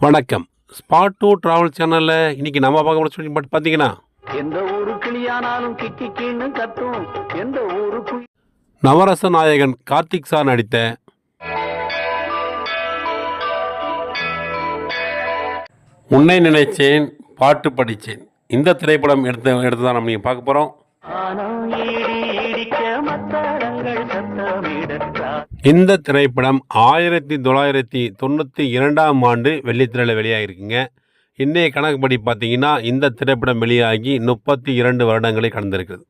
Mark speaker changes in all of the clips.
Speaker 1: வணக்கம். Spot two travel சேனலில் இன்னைக்கு நம்ம பார்க்க போகிற சொல்லி மட்டும் பார்த்தீங்கன்னா
Speaker 2: எந்த ஊரு கிளியானாலும் கிக்கிக்கின்னு கத்தும். எந்த ஊருக்கு
Speaker 1: நவரச நாயகன் கார்த்திக் சார் நடித்த உன்னை நினைச்சேன் பாட்டு படித்தேன் இந்த திரைப்படம் எடுத்த எடுத்து தான் நம்ம நீங்கள் பார்க்க போகிறோம் இந்த திரைப்படம் ஆயிரத்தி தொள்ளாயிரத்தி தொண்ணூற்றி இரண்டாம் ஆண்டு வெள்ளித்திரையில் வெளியாகிருக்குங்க இன்றைய கணக்குப்படி பார்த்தீங்கன்னா இந்த திரைப்படம் வெளியாகி முப்பத்தி இரண்டு வருடங்களை கடந்திருக்குது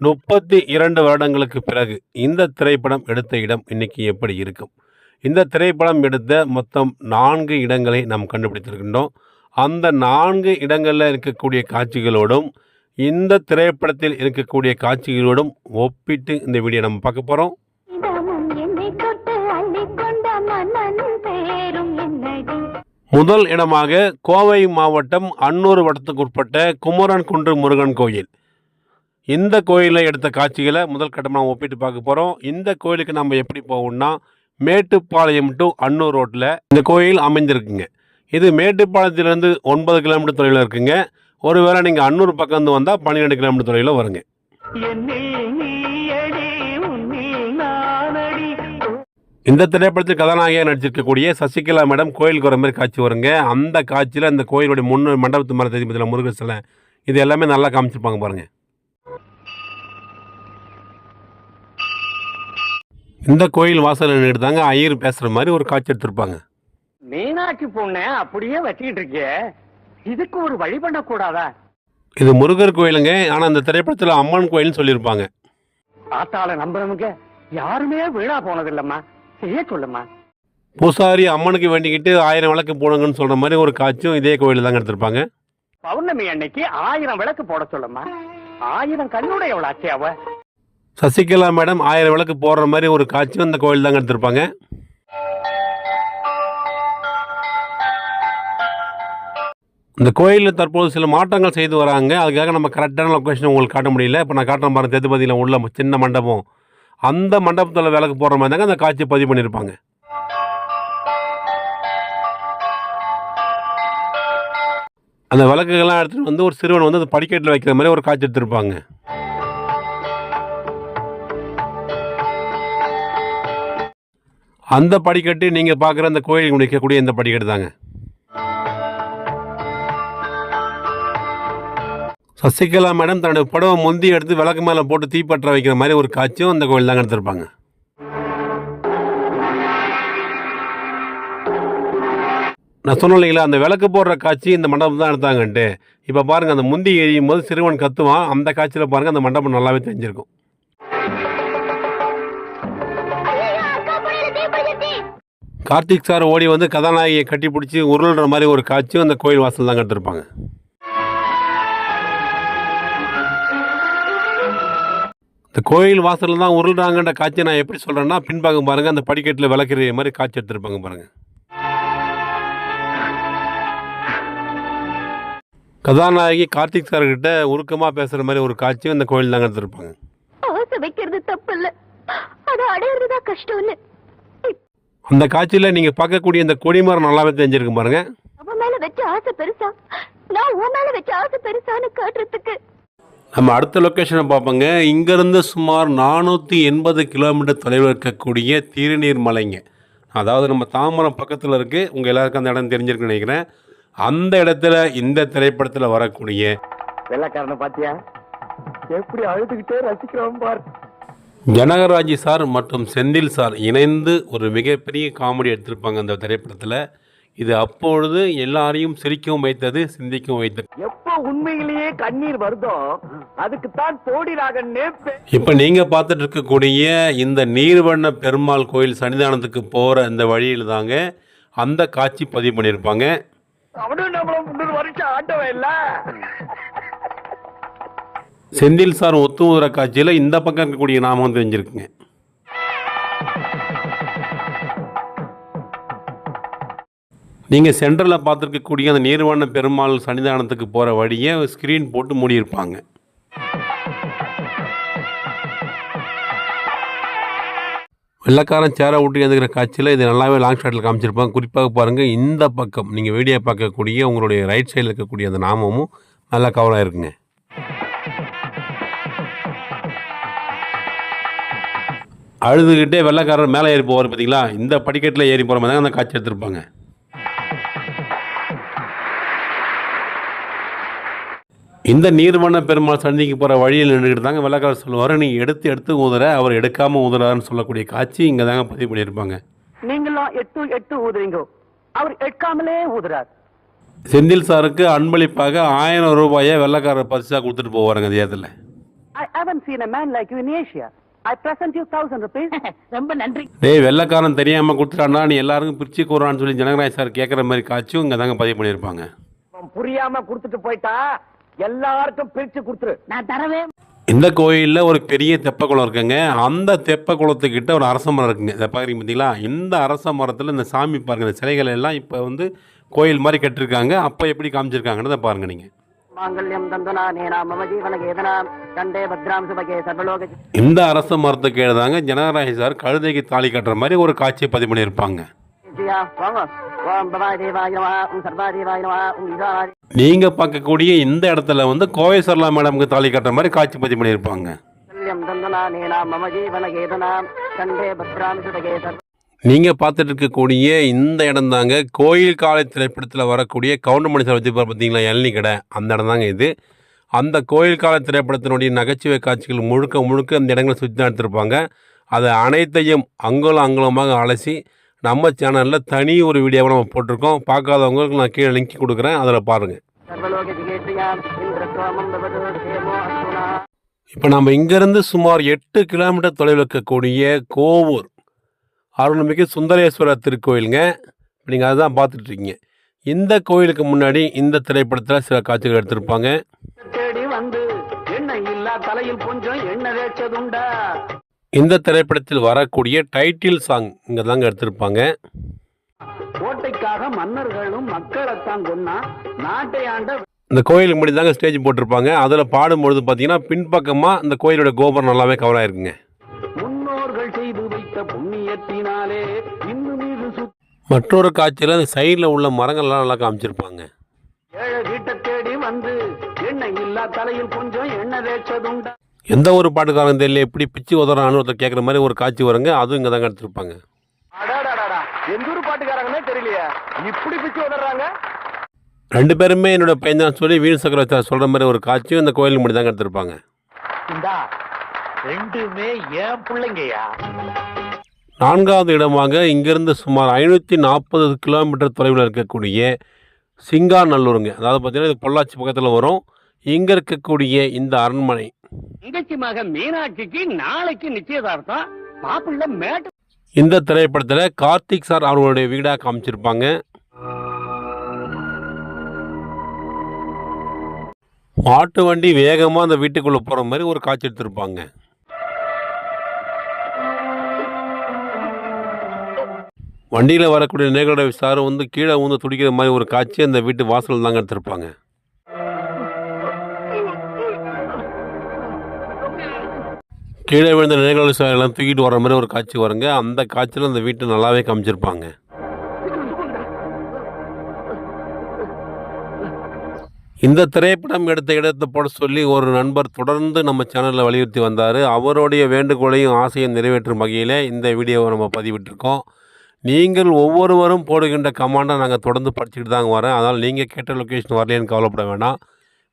Speaker 1: முப்பத்தி இரண்டு வருடங்களுக்கு பிறகு இந்த திரைப்படம் எடுத்த இடம் இன்றைக்கி எப்படி இருக்கும்? இந்த திரைப்படம் எடுத்த மொத்தம் நான்கு இடங்களை நாம் கண்டுபிடித்திருக்கின்றோம். அந்த நான்கு இடங்களில் இருக்கக்கூடிய காட்சிகளோடும் இந்த திரைப்படத்தில் இருக்கக்கூடிய காட்சிகளோடும் ஒப்பிட்டு இந்த வீடியோ நம்ம பார்க்க போகிறோம் முதல் இடமாக கோவை மாவட்டம் அன்னூர் வட்டத்துக்கு உட்பட்ட குமரன் குன்று முருகன் கோயில். இந்த கோயிலில் எடுத்த காட்சிகளை முதல் கட்டமாக ஒப்பிட்டு பார்க்க போகிறோம் இந்த கோயிலுக்கு நம்ம எப்படி போவோம்னா மேட்டுப்பாளையம் டு அன்னூர் ரோட்டில் இந்த கோயில் அமைஞ்சிருக்குங்க இது மேட்டுப்பாளையத்திலேருந்து ஒன்பது கிலோமீட்டர் தொலைவில் இருக்குங்க. ஒருவேளை நீங்கள் அன்னூர் பக்கம் இருந்து வந்தால் பன்னிரெண்டு கிலோமீட்டர் தொலைவில் வருங்க. இந்த திரைப்படத்தில் கதாநாயகியாக நடிச்சிருக்கக்கூடிய சசிகலா மேடம் கோயிலுக்கு வர மாதிரி காட்சி வருங்க. அந்த காட்சியில் அந்த கோயிலுடைய முன்னு மண்டபத்து தெரியும் பார்த்தீங்களா முருகர் சிலை இது எல்லாமே நல்லா காமிச்சிருப்பாங்க பாருங்க. இந்த கோயில் வாசலில் எடுத்தாங்க ஐயர் பேசுகிற மாதிரி ஒரு காட்சி எடுத்திருப்பாங்க.
Speaker 2: மீனாட்சி பொண்ணு அப்படியே வச்சுக்கிட்டு இருக்கிய இதுக்கு ஒரு வழி பண்ண கூடாதா
Speaker 1: இது முருகர் கோயிலுங்க. ஆனால் இந்த திரைப்படத்தில் அம்மன் கோயில்னு சொல்லியிருப்பாங்க.
Speaker 2: ஆத்தாள நம்புறவங்க யாருமே வீணா போனதில்லம்மா. செய்ய சொல்லுமா
Speaker 1: பூசாரி அம்மனுக்கு வேண்டிக்கிட்டு ஆயிரம் விளக்கு போடுங்கன்னு சொல்கிற மாதிரி ஒரு காட்சியும் இதே கோயிலில் தாங்க எடுத்திருப்பாங்க.
Speaker 2: பௌர்ணமி அன்னைக்கு ஆயிரம் விளக்கு போட சொல்லுமா? ஆயிரம் கண்ணுடைய எவ்வளவு அவ
Speaker 1: சசிகலா மேடம் ஆயிரம் விளக்கு போடுற மாதிரி ஒரு காட்சியும் இந்த கோயில் தாங்க எடுத்திருப்பாங்க. இந்த கோயிலில் தற்போது சில மாற்றங்கள் செய்து வராங்க. அதுக்காக நம்ம கரெக்டான லொக்கேஷன் உங்களுக்கு காட்ட முடியல. இப்போ நான் காட்டுறேன் பாருங்க தெதுபதியில் உள்ள சின்ன மண்டபம். அந்த மண்டபத்தில் விளக்கு போடுற மாதிரி தாங்க அந்த காட்சியை பதிவு பண்ணியிருப்பாங்க அந்த விளக்குகள்லாம் எடுத்துகிட்டு வந்து ஒரு சிறுவன் வந்து அந்த படிக்கட்டில் வைக்கிற மாதிரி ஒரு காட்சி எடுத்திருப்பாங்க. அந்த படிக்கட்டு நீங்கள் பார்க்குற அந்த கோயில் முடிக்கக்கூடிய இந்த படிக்கட்டு தாங்க. சசிகலா மேடம் தன்னுடைய புடவை முந்தி எடுத்து விளக்கு மேலே போட்டு தீப்பற்ற வைக்கிற மாதிரி ஒரு காட்சியும் அந்த கோயில் தாங்க எடுத்திருப்பாங்க. நான் சொன்ன இல்லைங்களா அந்த விளக்கு போடுற காட்சி இந்த மண்டபம் தான் எடுத்தாங்கன்ட்டு. இப்போ பாருங்கள் அந்த முந்தி எரியும் போது சிறுவன் கத்துவான். அந்த காட்சியில் பாருங்கள் அந்த மண்டபம் நல்லாவே தெரிஞ்சிருக்கும். கார்த்திக் சார் ஓடி வந்து கதாநாயகியை கட்டி பிடிச்சி உருள்ற மாதிரி ஒரு காட்சியும் அந்த கோயில் வாசல் தான் எடுத்திருப்பாங்க. இந்த கோயில் வாசலில் தான் உருள்றாங்கன்ற காட்சியை நான் எப்படி சொல்கிறேன்னா பின்பாகம் பாருங்கள் அந்த படிக்கட்டில் விளக்குற மாதிரி காட்சி எடுத்திருப்பாங்க பாருங்கள் கதாநாயகி கார்த்திக் சார் கிட்ட உருக்கமாக பேசுகிற மாதிரி ஒரு காட்சியும் இந்த கோயில் தாங்க எடுத்திருப்பாங்க.
Speaker 3: ஆசை வைக்கிறது தப்பு இல்ல அதை அடையிறதுதான் கஷ்டம் இல்ல
Speaker 1: அந்த காட்சியில் நீங்கள் பார்க்கக்கூடிய இந்த கொடிமரம் நல்லாவே தெரிஞ்சிருக்கு பாருங்க.
Speaker 3: அவன் மேல வச்ச ஆசை பெருசா? நான் உன் மேல வச்ச ஆசை பெருசான்னு காட்டுறதுக்கு
Speaker 1: நம்ம அடுத்த லொக்கேஷனை பார்ப்போங்க. இங்கேருந்து சுமார் நானூற்றி எண்பது கிலோமீட்டர் தொலைவில் இருக்கக்கூடிய திருநீர் மலைங்க. அதாவது நம்ம தாம்பரம் பக்கத்தில் இருக்குது உங்கள் எல்லாருக்கும் அந்த இடம் தெரிஞ்சிருக்குன்னு நினைக்கிறேன். அந்த இடத்துல இந்த திரைப்படத்தில் வரக்கூடிய
Speaker 2: வெள்ளக்காரனை பாத்தியா? எப்படி அழுதுகிட்டே ரசிக்கிறோம் பார்.
Speaker 1: ஜனகராஜி சார் மற்றும் செந்தில் சார் இணைந்து ஒரு மிகப்பெரிய காமெடி எடுத்திருப்பாங்க அந்த திரைப்படத்தில். இது அப்பொழுது எல்லாரையும் சிரிக்கவும் வைத்தது சிந்திக்கவும் வைத்தது.
Speaker 2: எப்ப உண்மையிலேயே கண்ணீர் வருதோ? அதுக்கு தான் போடிராகன்னே
Speaker 1: இப்போ நீங்கள் பார்த்துட்டு இருக்கக்கூடிய இந்த நீர்வண்ண பெருமாள் கோயில் சன்னிதானத்துக்கு போகிற இந்த வழியில் தாங்க அந்த காட்சி பதிவு பண்ணியிருப்பாங்க.
Speaker 2: அவனும் நம்மள முன்னூறு வருஷம் ஆண்டவன் இல்ல.
Speaker 1: செந்தில் சார் ஒத்துமுதுற காட்சியில் இந்த பக்கம் இருக்கக்கூடிய நாமம் தெரிஞ்சிருக்குங்க. நீங்கள் சென்டரில் பார்த்துருக்கக்கூடிய அந்த நீர்வண்ண பெருமாள் சன்னிதானத்துக்கு போகிற வழியை ஸ்க்ரீன் போட்டு மூடியிருப்பாங்க. வெள்ளைக்காரன் சேரை விட்டு எழுந்துக்கிற காட்சியில் இது நல்லாவே லாங் ஷாட்டில் காமிச்சிருப்பாங்க. குறிப்பாக பாருங்கள் இந்த பக்கம் நீங்கள் வீடியோ பார்க்கக்கூடிய உங்களுடைய ரைட் சைடில் இருக்கக்கூடிய அந்த நாமமும் நல்லா கவராக இருக்குங்க. அழுதுகிட்டே வெள்ளக்காரர் மேலே ஏறி போவார் பார்த்தீங்களா இந்த படிக்கட்டில் ஏறி போகிற மாதிரி தான் அந்த காட்சி எடுத்திருப்பாங்க. இந்த நீர்வண்ண பெருமாள் சந்திக்கு போகிற வழியில் நின்றுக்கிட்டு தாங்க வெள்ளைக்காரர் சொல்லுவார். நீ எடுத்து எடுத்து ஊதுற அவர் எடுக்காமல் ஊதுறாருன்னு சொல்லக்கூடிய காட்சி இங்கே தாங்க பதிவு பண்ணியிருப்பாங்க.
Speaker 2: நீங்களும் எட்டு எட்டு ஊதுறீங்க. அவர் எடுக்காமலே ஊதுறார்.
Speaker 1: செந்தில் சாருக்கு அன்பளிப்பாக ஆயிரம் ரூபாயை வெள்ளைக்காரர் பரிசாக கொடுத்துட்டு போவாருங்க தேர்தலில்
Speaker 2: I haven't seen a man like you in Asia. I present you thousand rupees.
Speaker 3: ரொம்ப நன்றி.
Speaker 1: டேய் வெள்ளைக்காரன் தெரியாமல் கொடுத்துட்டான்னா நீ எல்லாருக்கும் பிரிச்சு கூறான்னு சொல்லி ஜனகராஜ் சார் கேட்குற மாதிரி காட்சியும் இங்கே தாங்க பதிவு பண்ணியிருப்பாங்க.
Speaker 2: புரியாம கொடுத்துட்டு போயிட்டா எல்லாருக்கும் பிரிச்சு கொடுத்துரு.
Speaker 3: நான் தரவே
Speaker 1: இந்த கோயிலில் ஒரு பெரிய தெப்ப குளம் இருக்குங்க. அந்த தெப்ப குளத்துக்கிட்ட ஒரு அரச மரம் இருக்குங்க. இதை பார்க்குறீங்க பார்த்தீங்களா இந்த அரச மரத்தில் இந்த சாமி பாருங்க இந்த சிலைகள் எல்லாம் இப்போ வந்து கோயில் மாதிரி கட்டிருக்காங்க. அப்போ எப்படி காமிச்சிருக்காங்கன்னு பாருங்க நீங்கள் இந்த அரச மரத்துக்கு கீழே தாங்க ஜனகராஜ் சார் கழுதைக்கு தாலி கட்டுற மாதிரி ஒரு காட்சியை பதிவு பண்ணியிருப்பாங்க.
Speaker 2: நீங்க
Speaker 1: நீங்கள் பார்க்கக்கூடிய இந்த இடத்துல வந்து கோவை சரலா மேடமுக்கு தாலி கட்டுற மாதிரி காட்சி பதிவு பண்ணியிருப்பாங்க. நீங்கள் பார்த்துட்டு இருக்கக்கூடிய இந்த இடம் தாங்க கோயில் காலை திரைப்படத்தில் வரக்கூடிய கவுண்டமணி சார் பார்த்தீங்களா இளநீ கடை. அந்த இடம் தாங்க இது. அந்த கோயில் கால திரைப்படத்தினுடைய நகைச்சுவை காட்சிகள் முழுக்க முழுக்க அந்த இடங்களை சுற்றி தான் எடுத்திருப்பாங்க. அதை அனைத்தையும் அங்குலம் அங்குலமாக அலசி நம்ம சேனலில் தனி ஒரு வீடியோவை நம்ம போட்டிருக்கோம். பார்க்காதவங்களுக்கு நான் கீழே லிங்க் கொடுக்குறேன். அதில் பாருங்கள் இப்போ நம்ம இங்கேருந்து சுமார் எட்டு கிலோமீட்டர் தொலைவில் இருக்கக்கூடிய கோவூர் அருள்மிகு சுந்தரேஸ்வரர் திருக்கோயிலுங்க. நீங்கள் நீங்கள் அதுதான் பார்த்துட்ருக்கீங்க இந்த கோயிலுக்கு முன்னாடி இந்த திரைப்படத்தில் சில காட்சிகள் எடுத்திருப்பாங்க.
Speaker 2: தேடி வந்து எண்ணெய் இல்லா தலையில் கொஞ்சம் எண்ணெய் தேய்ச்சதுண்டா?
Speaker 1: இந்த திரைப்படத்தில் வரக்கூடிய டைட்டில் சாங் இங்கே தாங்க எடுத்திருப்பாங்க.
Speaker 2: கோட்டைக்காக மன்னர்களும் மக்களைத்தான் கொன்னா நாட்டை ஆண்ட
Speaker 1: இந்த கோயிலுக்கு முன்னாடி தாங்க ஸ்டேஜ் போட்டிருப்பாங்க. அதில் பாடும்பொழுது பார்த்தீங்கன்னா பின்பக்கமாக இந்த கோயிலோட கோபுரம் நல்லாவே கவர் ஆயிருக்குங்க.
Speaker 2: முன்னோர்கள் செய்து வைத்த புண்ணியத்தினாலே
Speaker 1: மற்றொரு காட்சியில் அந்த சைடில் உள்ள மரங்கள்லாம் நல்லா காமிச்சிருப்பாங்க.
Speaker 2: ஏழை வீட்டை தேடி வந்து எண்ணெய் இல்லா தலையில் கொஞ்சம் எண்ணெய் தேய்ச்சதுண்டா
Speaker 1: எந்த ஒரு பாட்டுக்காரன் தெரியல எப்படி பிச்சு உதறான்னு ஒருத்தர் கேட்குற மாதிரி ஒரு காட்சி வருங்க அதுவும் இங்கே தாங்க எடுத்திருப்பாங்க.
Speaker 2: எந்த ஊர் பாட்டுக்காரங்கன்னே தெரியலையே. இப்படி பிச்சு உதறாங்க
Speaker 1: ரெண்டு பேருமே என்னோட பையன் தான் சொல்லி வீண் சக்கரவர்த்தி சொல்கிற மாதிரி ஒரு காட்சியும் இந்த கோயில் முடி தாங்க எடுத்திருப்பாங்க.
Speaker 2: ரெண்டுமே ஏன் பிள்ளைங்கய்யா.
Speaker 1: நான்காவது இடமாக இங்கிருந்து சுமார் ஐநூற்றி நாற்பது கிலோமீட்டர் தொலைவில் இருக்கக்கூடிய சிங்காநல்லூருங்க. அதாவது பார்த்தீங்கன்னா இது பொள்ளாச்சி பக்கத்தில் வரும். இங்கே இருக்கக்கூடிய இந்த அரண்மனை
Speaker 2: தங்கச்சி மீனாட்சிக்கு நாளைக்கு நிச்சயதார்த்தம். மாப்பிள்ளை மேட்டு
Speaker 1: இந்த திரைப்படத்தில் கார்த்திக் சார் அவர்களுடைய வீடாக காமிச்சிருப்பாங்க. மாட்டு வண்டி வேகமாக அந்த வீட்டுக்குள்ளே போகிற மாதிரி ஒரு காட்சி எடுத்திருப்பாங்க. வண்டியில் வரக்கூடிய நேர்களோட விசாரம் வந்து கீழே வந்து துடிக்கிற மாதிரி ஒரு காட்சி அந்த வீட்டு வாசல் தாங்க எடுத்திருப்பாங்க. கீழே விழுந்த நினைவுகள் எல்லாம் தூக்கிட்டு வர மாதிரி ஒரு காட்சி வருங்க. அந்த காட்சியில் அந்த வீட்டை நல்லாவே காமிச்சிருப்பாங்க. இந்த திரைப்படம் எடுத்த இடத்தை போட சொல்லி ஒரு நண்பர் தொடர்ந்து நம்ம சேனலில் வலியுறுத்தி வந்தார். அவருடைய வேண்டுகோளையும் ஆசையும் நிறைவேற்றும் வகையில் இந்த வீடியோவை நம்ம பதிவிட்டிருக்கோம். நீங்கள் ஒவ்வொருவரும் போடுகின்ற கமாண்டை நாங்கள் தொடர்ந்து படிச்சுக்கிட்டு தாங்க வரேன் அதனால் நீங்கள் கேட்ட லொக்கேஷன் வரலேன்னு கவலைப்பட வேண்டாம்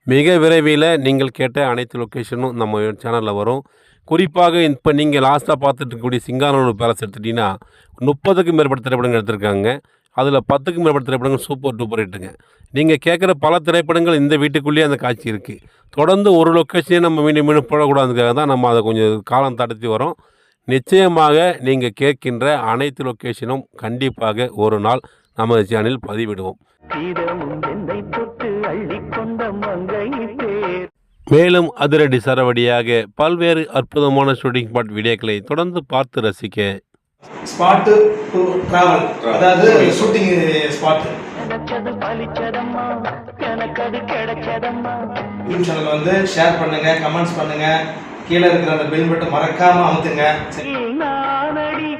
Speaker 1: மிக விரைவில் நீங்கள் கேட்ட அனைத்து லொக்கேஷனும் நம்ம சேனலில் வரும். குறிப்பாக இப்போ நீங்கள் லாஸ்ட்டாக பார்த்துட்டு இருக்கக்கூடிய சிங்கானூர் பேலஸ் எடுத்துட்டிங்கன்னா முப்பதுக்கும் மேற்பட்ட திரைப்படங்கள் எடுத்திருக்காங்க. அதில் பத்துக்கும் மேற்பட்ட திரைப்படங்கள் சூப்பர் டூப்பர் ஹிட்டுங்க நீங்கள் கேட்குற பல திரைப்படங்கள் இந்த வீட்டுக்குள்ளேயே அந்த காட்சி இருக்குது தொடர்ந்து ஒரு லொக்கேஷனே நம்ம மீண்டும் மீண்டும் போடக்கூடாதுக்காக தான் நம்ம அதை கொஞ்சம் காலம் தடுத்து வரோம். நிச்சயமாக நீங்கள் கேட்கின்ற அனைத்து லொக்கேஷனும் கண்டிப்பாக ஒரு நாள் நமது சேனலில் பதிவிடுவோம். மேலும் அதிரடி சரவடியாக பல்வேறு அற்புதமான ஷூட்டிங் ஸ்பாட் வீடியோக்களை தொடர்ந்து பார்த்து ரசிக்க.
Speaker 4: ஸ்பாட்டு டு டிராவல் அதாவது ஷூட்டிங் ஸ்பாட்
Speaker 2: நினைச்சது பலிச்சதம்மா எனக்கு அது கிடைச்சதம்மா
Speaker 4: யூடியூப் சேனல் வந்து ஷேர் பண்ணுங்க கமெண்ட்ஸ் பண்ணுங்க. கீழே இருக்கிற அந்த பெல் பட்டன் மறக்காம அமுத்துங்க.
Speaker 2: நானடி